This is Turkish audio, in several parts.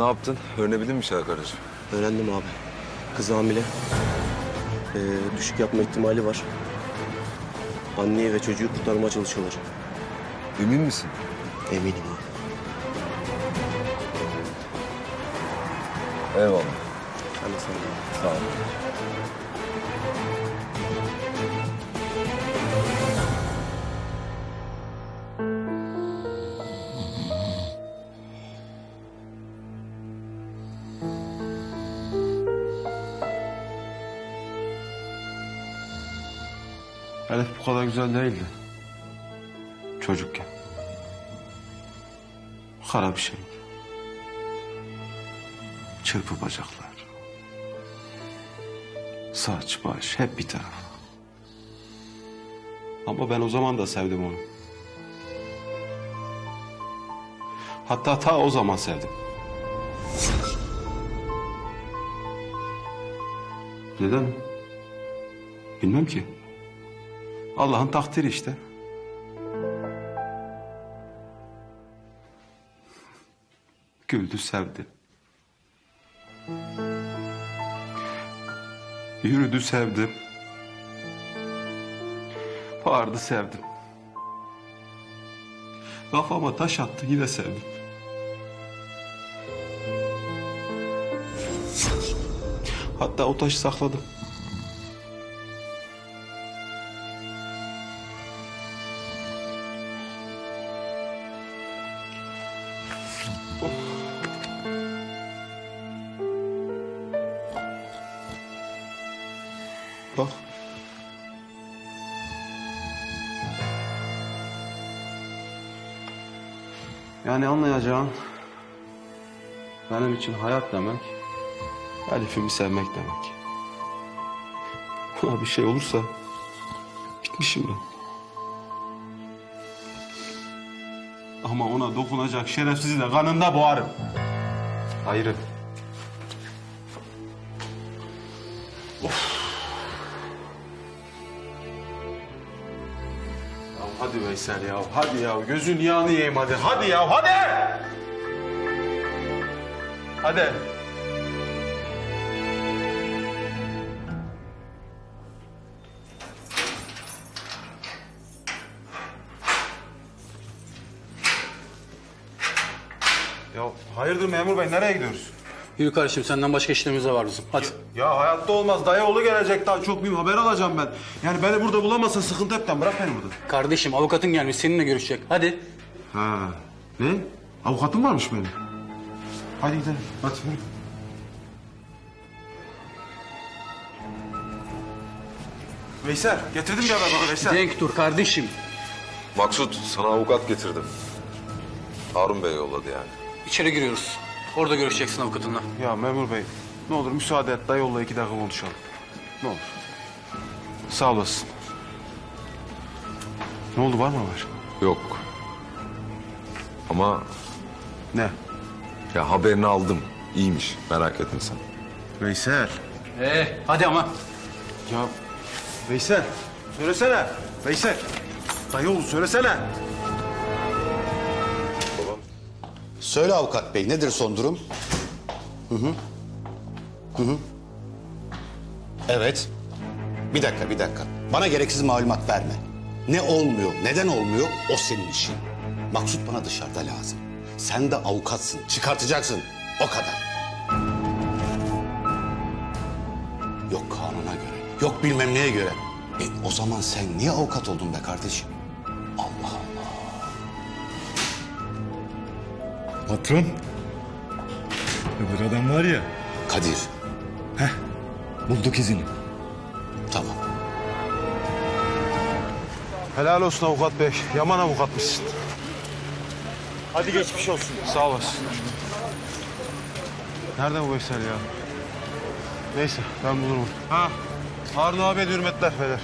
Ne yaptın? Öğrenebildin mi Şahak aracı? Öğrendim abi. Kız hamile. Ee, düşük yapma ihtimali var. Anneyi ve çocuğu kurtarmaya çalışıyorlar. Emin misin? Eminim abi. Eyvallah. Ben de sana. Sağ ol. Elif bu kadar güzel değildi. Çocukken. Kara bir şeydi. Çırpı bacaklar. Saç, baş hep bir taraf. Ama ben o zaman da sevdim onu. Hatta ta o zaman sevdim. Neden? Bilmem ki. Allah'ın takdiri işte. Güldü, sevdi. Yürüdü, sevdim. Bağırdı, sevdim. Kafama taş attı, yine sevdim. Hatta o taşı sakladım. Bak. Yani anlayacağın benim için hayat demek Elif'imi sevmek demek. Buna bir şey olursa bitmişim ben. Ama ona dokunacak şerefsizi de kanında boğarım. Ayrı. Hadi Veysel ya, hadi ya. Gözün yağını yiyeyim hadi. Hadi ya, hadi! Hadi. Ya hayırdır memur bey, nereye gidiyoruz? Yürü kardeşim senden başka işlerimiz de var bizim. Hadi. Ya hayatta olmaz. Dayı oğlu gelecek daha çok mühim haber alacağım ben. Yani beni burada bulamazsa sıkıntı hepten. Bırak beni burada. Kardeşim avukatın gelmiş seninle görüşecek. Hadi. Ha. Ne? Avukatım varmış benim. Hadi gidelim. Hadi yürü. Veysel, getirdim bir haber bana Veysel. Denk dur kardeşim. Maksut sana avukat getirdim. Harun Bey yolladı yani. İçeri giriyoruz. Orada görüşeceksin avukatınla. Ya memur bey, ne olur müsaade et. Dayı yolla iki dakika konuşalım. Ne olur. Sağ olasın. Ne oldu, var mı haber? Yok. Ama Ne? ya haberini aldım. İyiymiş. Merak etme sen. Veysel. Ee, hadi ama. Ya Veysel, söylesene. Veysel. Dayı oğlu söylesene. Söyle avukat bey nedir son durum? Hı hı. Hı hı. Evet. Bir dakika bir dakika. Bana gereksiz malumat verme. Ne olmuyor, neden olmuyor o senin işin. Maksut bana dışarıda lazım. Sen de avukatsın, çıkartacaksın. O kadar. Yok kanuna göre, yok bilmem neye göre. E o zaman sen niye avukat oldun be kardeşim? Patron. Öbür adam var ya. Kadir, Bulduk izini. tamam. Helal olsun avukat bey. Yaman avukatmışsın. Hadi geçmiş olsun. Sağ olasın. Nerede bu Veysel ya? Neyse ben bulurum. Ha. Harun abiye de hürmetler beyler.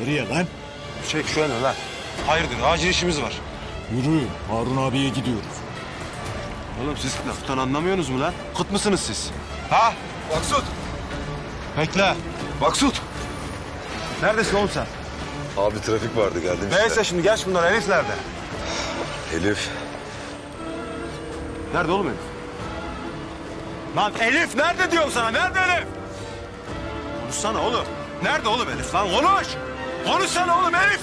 Nereye lan? Çek şu elini lan. Hayırdır acil işimiz var. Yürü. Harun abiye gidiyoruz. Oğlum siz laftan anlamıyorsunuz mu lan? Kıt mısınız siz? Ha? Maksut! Bekle. Maksut! Neredesin oğlum sen? Abi trafik vardı geldim işte. Neyse şimdi geç bunlar. Elif nerede? Elif. Nerede oğlum Elif? Lan Elif nerede diyorum sana? Nerede Elif? Konuşsana oğlum. Nerede oğlum Elif lan? Konuş. Konuşsana oğlum Elif.